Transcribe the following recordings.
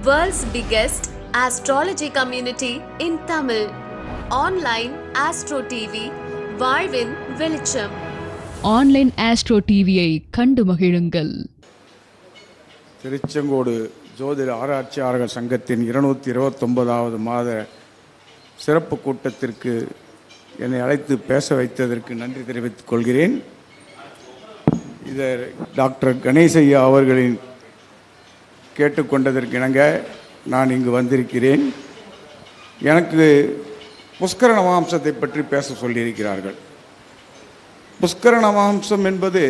World's biggest astrology community in Tamil. Online Astro TV, வாழ்வின் வெளிச்சம் online astro டிவியை கண்டு மகிழுங்கள். திருச்செங்கோடு ஜோதிட ஆராய்ச்சியாளர்கள் சங்கத்தின் இருநூத்தி இருபத்தொன்பதாவது மாத சிறப்பு கூட்டத்திற்கு என்னை அழைத்து பேச வைத்ததற்கு நன்றி தெரிவித்துக் கொள்கிறேன். இதை டாக்டர் கணேசையா அவர்களின் கேட்டுக்கொண்டதற்கு இணங்க நான் இங்கு வந்திருக்கிறேன். எனக்கு புஷ்கர நவாம்சத்தை பற்றி பேச சொல்லியிருக்கிறார்கள். புஷ்கர நவாம்சம் என்பது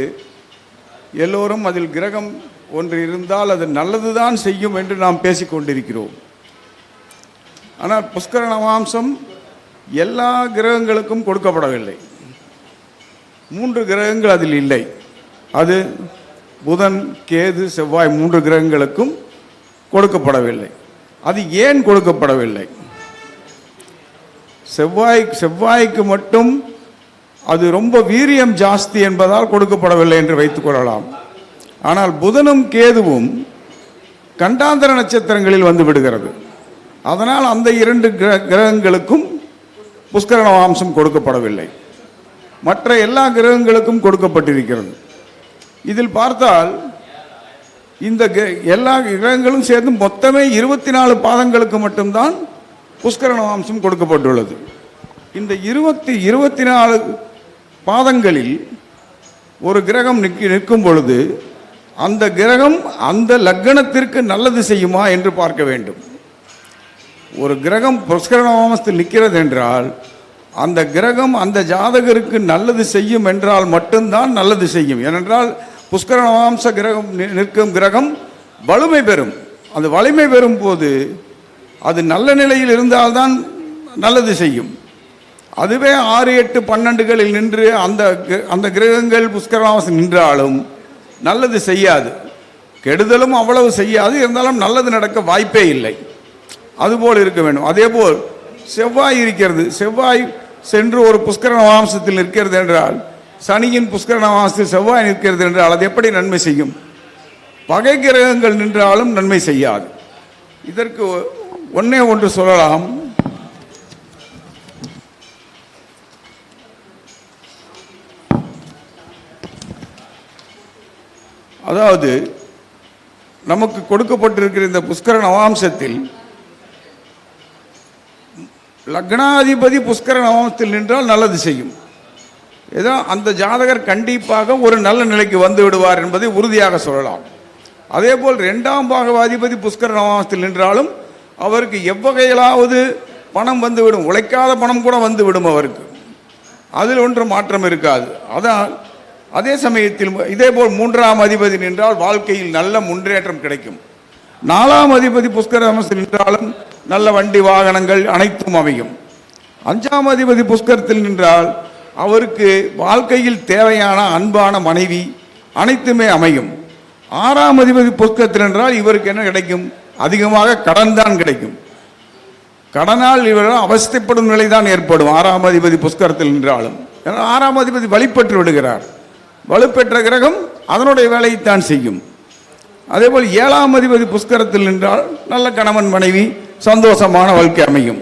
எல்லோரும் அதில் கிரகம் ஒன்று இருந்தால் அது நல்லதுதான் செய்யும் என்று நாம் பேசிக்கொண்டிருக்கிறோம். ஆனால் புஷ்கர நவாம்சம் எல்லா கிரகங்களுக்கும் கொடுக்கப்படவில்லை. மூன்று கிரகங்கள் அதில் இல்லை. அது புதன் கேது செவ்வாய் மூன்று கிரகங்களுக்கும் கொடுக்கப்படவில்லை. அது ஏன் கொடுக்கப்படவில்லை? செவ்வாய் செவ்வாய்க்கு மட்டும் அது ரொம்ப வீரியம் ஜாஸ்தி என்பதால் கொடுக்கப்படவில்லை என்று வைத்துக் கொள்ளலாம். ஆனால் புதனும் கேதுவும் கண்டாந்தர நட்சத்திரங்களில் வந்து விடுகிறது. அதனால் அந்த இரண்டு கிர- கிரகங்களுக்கும் புஷ்கரண வம்சம் கொடுக்கப்படவில்லை. மற்ற எல்லா கிரகங்களுக்கும் கொடுக்கப்பட்டிருக்கிறது. இதில் பார்த்தால் இந்த எல்லா கிரகங்களும் சேர்ந்து மொத்தமே இருபத்தி நாலு பாதங்களுக்கு மட்டும்தான் புஷ்கரண வாம்சம் கொடுக்கப்பட்டுள்ளது. இந்த இருபத்தி இருபத்தி நாலு பாதங்களில் ஒரு கிரகம் நிற்க நிற்கும் பொழுது அந்த கிரகம் அந்த லக்னத்திற்கு நல்லது செய்யுமா என்று பார்க்க வேண்டும். ஒரு கிரகம் புஷ்கரண வம்சத்தில் நிற்கிறது என்றால் அந்த கிரகம் அந்த ஜாதகருக்கு நல்லது செய்யும் என்றால் மட்டும்தான் நல்லது செய்யும். ஏனென்றால் புஷ்கரணவாம்ச கிரகம் நி- நிற்கும் கிரகம் வலிமை பெறும். அது வலிமை பெறும் போது அது நல்ல நிலையில் இருந்தால்தான் நல்லது செய்யும். அதுவே ஆறு எட்டு பன்னெண்டுகளில் நின்று அந்த அந்த கிரகங்கள் புஷ்கரவாசம் நின்றாலும் நல்லது செய்யாது. கெடுதலும் அவ்வளவு செய்யாது. இருந்தாலும் நல்லது நடக்க வாய்ப்பே இல்லை. அதுபோல் இருக்க வேண்டும். அதேபோல் செவ்வாய் இருக்கிறது. செவ்வாய் சென்று ஒரு புஷ்கர நவாம்சத்தில் நிற்கிறது என்றால் சனியின் புஷ்கர நவாம்சத்தில் செவ்வாய் நிற்கிறது என்றால் அது எப்படி நன்மை செய்யும்? பகை கிரகங்கள் நின்றாலும் நன்மை செய்யாது. இதற்கு ஒன்னே ஒன்று சொல்லலாம். அதாவது நமக்கு கொடுக்கப்பட்டிருக்கிற இந்த புஷ்கர நவாம்சத்தில் லக்னாதிபதி புஷ்கர நவமத்தில் நின்றால் நல்லது செய்யும். ஏதோ அந்த ஜாதகர் கண்டிப்பாக ஒரு நல்ல நிலைக்கு வந்து விடுவார் என்பதை உறுதியாக சொல்லலாம். அதே போல் ரெண்டாம் பாகவாதிபதி புஷ்கர நவமத்தில் நின்றாலும் அவருக்கு எவ்வகையிலாவது பணம் வந்துவிடும். உழைக்காத பணம் கூட வந்து விடும் அவருக்கு. அதில் ஒன்று மாற்றம் இருக்காது. அதான் அதே சமயத்தில் இதேபோல் மூன்றாம் அதிபதி நின்றால் வாழ்க்கையில் நல்ல முன்னேற்றம் கிடைக்கும். நாலாம் அதிபதி புஷ்கர அமர்ந்து நின்றாலும் நல்ல வண்டி வாகனங்கள் அனைத்தும் அமையும். அஞ்சாம் அதிபதி புஷ்கரத்தில் நின்றால் அவருக்கு வாழ்க்கையில் தேவையான அன்பான மனைவி அனைத்துமே அமையும். ஆறாம் அதிபதி புஷ்கரத்தில் என்றால் இவருக்கு என்ன கிடைக்கும்? அதிகமாக கடன் தான் கிடைக்கும். கடனால் இவர் அவஸ்தைப்படும் நிலைதான் ஏற்படும் ஆறாம் அதிபதி புஷ்கரத்தில் நின்றாலும். ஆறாம் அதிபதி வழிபட்டு விடுகிறார். வலுப்பெற்ற கிரகம் அதனுடைய வேலையைத்தான் செய்யும். அதேபோல் ஏழாம் அதிபதி புஷ்கரத்தில் நின்றால் நல்ல கணவன் மனைவி சந்தோஷமான வாழ்க்கை அமையும்.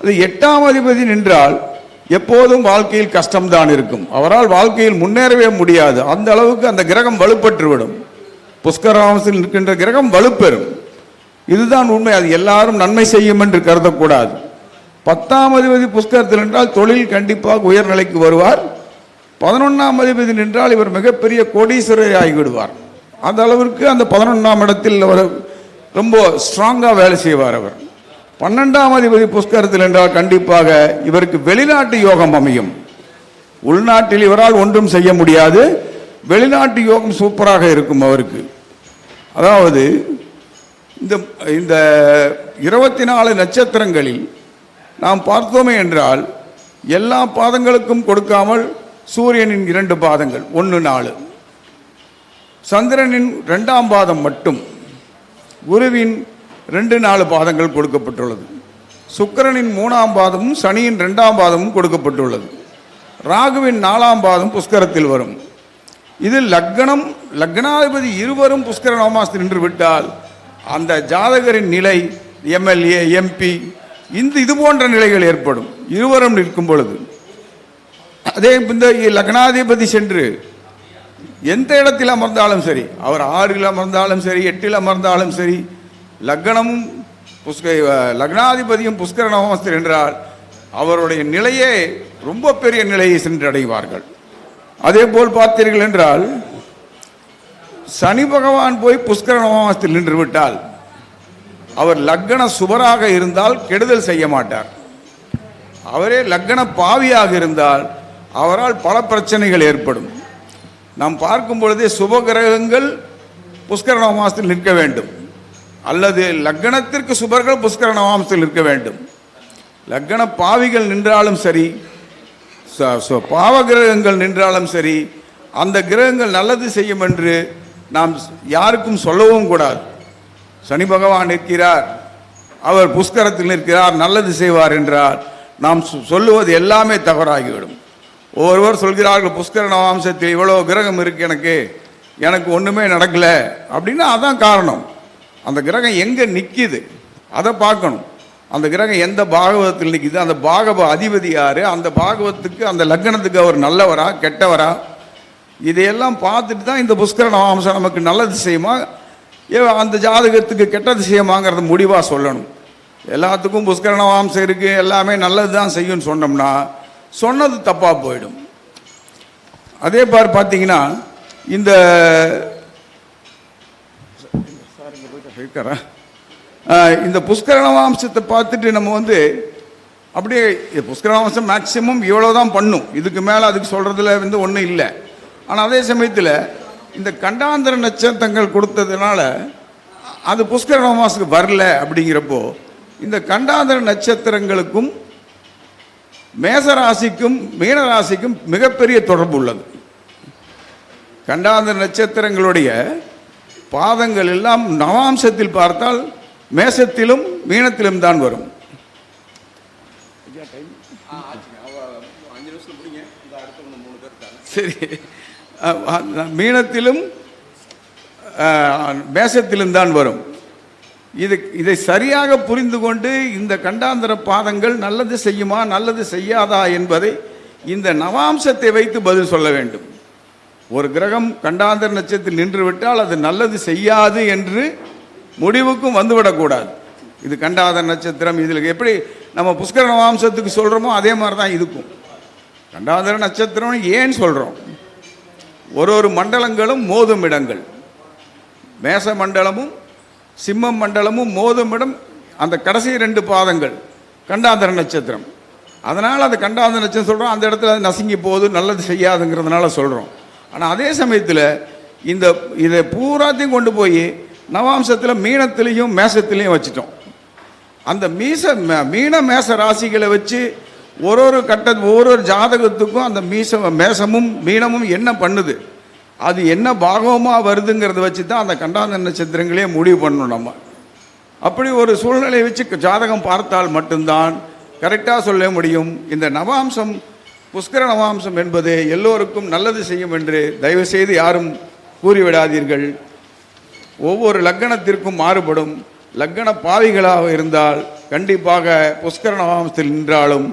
அது எட்டாம் அதிபதி நின்றால் எப்போதும் வாழ்க்கையில் கஷ்டம்தான் இருக்கும். அவரால் வாழ்க்கையில் முன்னேறவே முடியாது. அந்த அளவுக்கு அந்த கிரகம் வலுப்பற்றுவிடும். புஷ்கராமசில் நிற்கின்ற கிரகம் வலுப்பெறும். இதுதான் உண்மை. அது எல்லாரும் நன்மை செய்யும் என்று கருதக்கூடாது. பத்தாம் அதிபதி புஷ்கரத்தில் என்றால் தொழில் கண்டிப்பாக உயர்நிலைக்கு வருவார். பதினொன்றாம் அதிபதி நின்றால் இவர் மிகப்பெரிய கோடீஸ்வரர் ஆகிவிடுவார் அந்த அளவிற்கு அந்த பதினொன்றாம் இடத்தில் அவர் ரொம்ப ஸ்ட்ராங்காக வேலை செய்வார் அவர். பன்னெண்டாம் அதிபதி புஷ்கரத்தில் என்றால் கண்டிப்பாக இவருக்கு வெளிநாட்டு யோகம் அமையும். உள்நாட்டில் இவரால் ஒன்றும் செய்ய முடியாது. வெளிநாட்டு யோகம் சூப்பராக இருக்கும் அவருக்கு. அதாவது இந்த இந்த இருபத்தி நாலு நட்சத்திரங்களில் நாம் பார்த்தோமே என்றால் எல்லா பாதங்களுக்கும் கொடுக்காமல் சூரியனின் இரண்டு பாதங்கள் ஒன்று நாலு. சந்திரனின் ரெண்டாம் பாதம் மட்டும். குருவின் ரெண்டு நாலு பாதங்கள் கொடுக்கப்பட்டுள்ளது. சுக்கிரனின் மூணாம் பாதமும் சனியின் ரெண்டாம் பாதமும் கொடுக்கப்பட்டுள்ளது. ராகுவின் நாலாம் பாதம் புஷ்கரத்தில் வரும். இது லக்னம் லக்னாதிபதி இருவரும் புஷ்கர நவமாசத்தில் நின்று விட்டால் அந்த ஜாதகரின் நிலை எம்எல்ஏ எம்பி இந்த இது போன்ற நிலைகள் ஏற்படும். இருவரும் நிற்கும் பொழுது. அதே இந்த லக்னாதிபதி சென்று எந்த இடத்தில் அமர்ந்தாலும் சரி அவர் ஆறில் அமர்ந்தாலும் சரி எட்டில் அமர்ந்தாலும் சரி லக்னமும் புஷ்க லக்னாதிபதியும் புஷ்கர நவமஸ்தர் என்றால் அவருடைய நிலையே ரொம்ப பெரிய நிலையை சென்றடைவார்கள். அதே போல் பார்த்தீர்கள் என்றால் சனி பகவான் போய் புஷ்கர நவமஸ்தில் நின்று விட்டால் அவர் லக்ன சுபராக இருந்தால் கெடுதல் செய்ய மாட்டார். அவரே லக்ன பாவியாக இருந்தால் அவரால் பல பிரச்சனைகள் ஏற்படும். நாம் பார்க்கும் பொழுதே சுப கிரகங்கள் புஷ்கர நவமாசத்தில் நிற்க வேண்டும். அல்லது லக்னத்திற்கு சுபர்கள் புஷ்கர நவமாசத்தில் நிற்க வேண்டும். லக்ன பாவிகள் நின்றாலும் சரி ச- பாவ கிரகங்கள் நின்றாலும் சரி அந்த கிரகங்கள் நல்லது செய்யும் என்று நாம் யாருக்கும் சொல்லவும் கூடாது. சனி பகவான் நிற்கிறார் அவர் புஷ்கரத்தில் நிற்கிறார் நல்லது செய்வார் என்றார் நாம் சொல்லுவது எல்லாமே தவறாகிவிடும். ஒவ்வொருவர் சொல்கிறார்கள் புஷ்கர நவாம்சத்தில் இவ்வளோ கிரகம் இருக்கு எனக்கு. எனக்கு ஒன்றுமே நடக்கலை. அப்படின்னா அதான் காரணம். அந்த கிரகம் எங்கே நிற்கிது அதை பார்க்கணும். அந்த கிரகம் எந்த பாகவதத்தில் நிற்கிது அந்த பாகவ அதிபதி யார்? அந்த பாகவத்துக்கு அந்த லக்னத்துக்கு அவர் நல்லவரா கெட்டவரா? இதையெல்லாம் பார்த்துட்டு தான் இந்த புஷ்கர நவாம்சம் நமக்கு நல்லது செய்யுமா? ஏ அந்த ஜாதகத்துக்கு கெட்டது செய்யுமாங்கிறத முடிவாக சொல்லணும். எல்லாத்துக்கும் புஷ்கர நவாம்சம் இருக்குது எல்லாமே நல்லது தான் செய்யும்னு சொன்னோம்னா சொன்னது தப்பாக போயிடும் அதே பார் பார்த்தீங்கன்னா இந்த இருக்காரா? ஆஹ் இந்த புஷ்கரணவாம்சத்தை பார்த்துட்டு நம்ம வந்து அப்படியே புஷ்கரண புஷ்கரணவாம்சம் மேக்சிமம் இவ்வளோ தான் பண்ணும் இதுக்கு மேலே அதுக்கு சொல்கிறதுல வந்து ஒன்றும் இல்லை ஆனால் அதே சமயத்தில் இந்த கண்டாந்திர நட்சத்திரங்கள் கொடுத்ததுனால அது புஷ்கரணவாசத்துக்கு வரல அப்படிங்கிறப்போ இந்த கண்டாந்திர நட்சத்திரங்களுக்கும் மேசராசிக்கும் மீனராசிக்கும் மிகப்பெரிய தொடர்பு உள்ளது. கண்டாந்த நட்சத்திரங்களுடைய பாதங்கள் எல்லாம் நவாம்சத்தில் பார்த்தால் மேசத்திலும் மீனத்திலும் தான் வரும். சரி. மீனத்திலும் மேசத்திலும் தான் வரும். இது இதை சரியாக புரிந்து கொண்டு இந்த கண்டாந்தர பாதங்கள் நல்லது செய்யுமா நல்லது செய்யாதா என்பதை இந்த நவாம்சத்தை வைத்து பதில் சொல்ல வேண்டும். ஒரு கிரகம் கண்டாந்தர நட்சத்திரத்தில் நின்று விட்டால் அது நல்லது செய்யாது என்று முடிவுக்கும் வந்துவிடக்கூடாது. இது கண்டாந்தர நட்சத்திரம் இதில் எப்படி நம்ம புஷ்கர நவாம்சத்துக்கு சொல்கிறோமோ அதே மாதிரி தான் இதுக்கும். கண்டாந்தர நட்சத்திரம்னு ஏன் சொல்கிறோம் ஒரு ஒரு மண்டலங்களும் மோதும் இடங்கள். மேச மண்டலமும் சிம்மம் மண்டலமும் மோதும் இடம் அந்த கடைசி ரெண்டு பாதங்கள் கண்டாந்தர நட்சத்திரம். அதனால் அந்த கண்டாந்தர நட்சத்திரம் சொல்கிறோம் அந்த இடத்துல அது நசுங்கி போகுது நல்லது செய்யாதுங்கிறதுனால சொல்கிறோம் ஆனால் அதே சமயத்தில் இந்த இதை பூராத்தையும் கொண்டு போய் நவாம்சத்தில் மீனத்திலையும் மேசத்திலையும் வச்சிட்டோம். அந்த மீச ம- மீன மேச ராசிகளை வச்சு ஒரு ஒரு கட்ட ஒரு ஒரு ஜாதகத்துக்கும் அந்த மீச மேசமும் மீனமும் என்ன பண்ணுது? அது என்ன பாகவமாக வருதுங்கிறத வச்சு தான் அந்த கண்டாந்த நட்சத்திரங்களே முடிவு பண்ணணும் நம்ம. அப்படி ஒரு சூழ்நிலையை வச்சு ஜாதகம் பார்த்தால் மட்டும்தான் கரெக்டாக சொல்ல முடியும். இந்த நவாம்சம் புஷ்கர நவாம்சம் என்பது எல்லோருக்கும் நல்லது செய்யும் என்று தயவுசெய்து யாரும் கூறிவிடாதீர்கள். ஒவ்வொரு லக்கணத்திற்கும் மாறுபடும். லக்கண பாவிகளாக இருந்தால் கண்டிப்பாக புஷ்கர நவாம்சத்தில் நின்றாலும்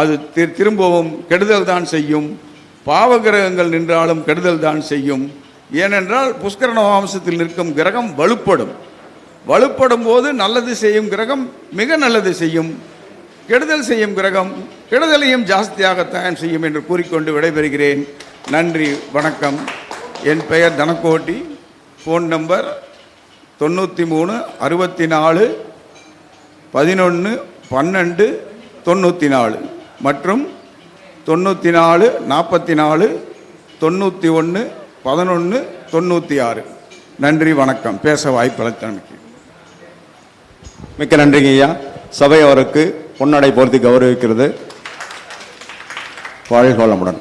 அது திரும்பவும் கெடுதல் தான் செய்யும். பாவகிரகங்கள் நின்றாலும் கெடுதல் தான் செய்யும். ஏனென்றால் புஷ்கர நவாம்சத்தில் நிற்கும் கிரகம் வலுப்படும். வலுப்படும் போது நல்லது செய்யும் கிரகம் மிக நல்லது செய்யும். கெடுதல் செய்யும் கிரகம் கெடுதலையும் ஜாஸ்தியாகத்தான் செய்யும் என்று கூறிக்கொண்டு விடைபெறுகிறேன். நன்றி வணக்கம். என் பெயர் தனக்கோட்டி. ஃபோன் நம்பர் தொண்ணூற்றி மூணு அறுபத்தி நாலு பதினொன்று பன்னெண்டு தொண்ணூற்றி நாலு மற்றும் தொண்ணூற்றி நாலு நாற்பத்தி நாலு தொண்ணூற்றி ஒன்று பதினொன்று தொண்ணூற்றி ஆறு நன்றி வணக்கம். பேச வாய்ப்பளித்தமைக்கு மிக்க நன்றிங்க ஐயா. சபை அவருக்கு பொன்னடை போர்த்தி கௌரவிக்கிறது. வாழ்கோளமுடன்